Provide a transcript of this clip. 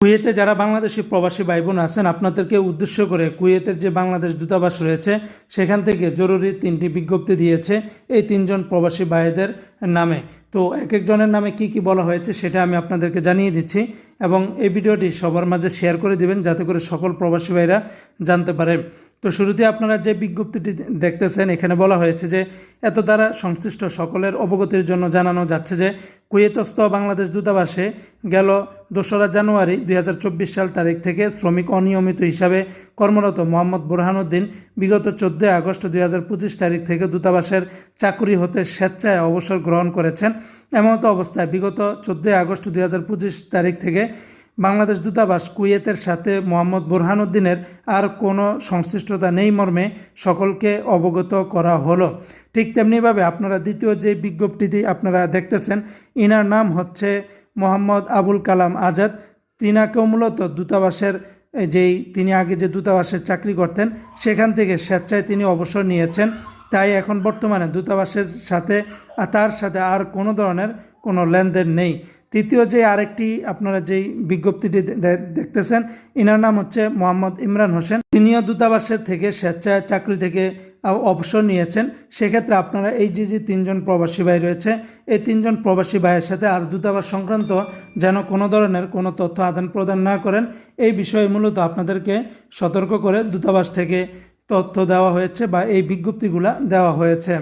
কুয়েতে যারা বাংলাদেশি প্রবাসী ভাই বোন আছেন, আপনাদেরকে উদ্দেশ্য করে কুয়েতের যে বাংলাদেশ দূতাবাস রয়েছে, সেখান থেকে জরুরি তিনটি বিজ্ঞপ্তি দিয়েছে এই তিনজন প্রবাসী ভাইদের নামে। তো এক একজনের নামে কি কি বলা হয়েছে সেটা আমি আপনাদেরকে জানিয়ে দিচ্ছি এবং এই ভিডিওটি সবার মাঝে শেয়ার করে দিবেন, যাতে করে সকল প্রবাসী ভাইরা জানতে পারে। তো শুরুতে আপনারা যে বিজ্ঞপ্তিটি দেখতেছেন, এখানে বলা হয়েছে যে এত দ্বারা সংশ্লিষ্ট সকলের অবগতির জন্য জানানো যাচ্ছে যে কুয়েতস্থ বাংলাদেশ দূতাবাসে গেল দোসরা জানুয়ারি দুই হাজার চব্বিশ সাল তারিখ থেকে শ্রমিক অনিয়মিত হিসাবে কর্মরত মোহাম্মদ বুরহানুদ্দিন বিগত চোদ্দোই আগস্ট দুই হাজার পঁচিশ তারিখ থেকে দূতাবাসের চাকুরি হতে স্বেচ্ছায় অবসর গ্রহণ করেছেন। এমতো অবস্থায় বিগত চোদ্দোই আগস্ট দুই হাজার পঁচিশ তারিখ থেকে বাংলাদেশ দূতাবাস কুয়েতের সাথে মোহাম্মদ বুরহানুদ্দিনের আর কোনো সংশ্লিষ্টতা নেই মর্মে সকলকে অবগত করা হলো। ঠিক তেমনিভাবে আপনারা দ্বিতীয় যে বিজ্ঞপ্তিটি আপনারা দেখতেছেন, ইনার নাম হচ্ছে মোহাম্মদ আবুল কালাম আজাদ। তিনাকেও মূলত দূতাবাসের যেই তিনি আগে যে দূতাবাসের চাকরি করতেন, সেখান থেকে স্বেচ্ছায় তিনি অবসর নিয়েছেন। তাই এখন বর্তমানে দূতাবাসের সাথে তার সাথে আর কোনো ধরনের কোনো লেনদেন নেই। তৃতীয় যে আরেকটি আপনারা যেই বিজ্ঞপ্তিটি দেখতেছেন, ইনার নাম হচ্ছে মোহাম্মদ ইমরান হোসেন। তিনিও দূতাবাসের থেকে স্বেচ্ছায় চাকরি থেকে অবসর নিয়েছেন। সেক্ষেত্রে আপনারা এই যে যে তিনজন প্রবাসী ভাই রয়েছে, এই তিনজন প্রবাসী ভাইয়ের সাথে আর দূতাবাস সংক্রান্ত যেন কোনো ধরনের কোনো তথ্য আদান প্রদান না করেন, এই বিষয়ে মূলত আপনাদেরকে সতর্ক করে দূতাবাস থেকে তথ্য দেওয়া হয়েছে বা এই বিজ্ঞপ্তিগুলা দেওয়া হয়েছে।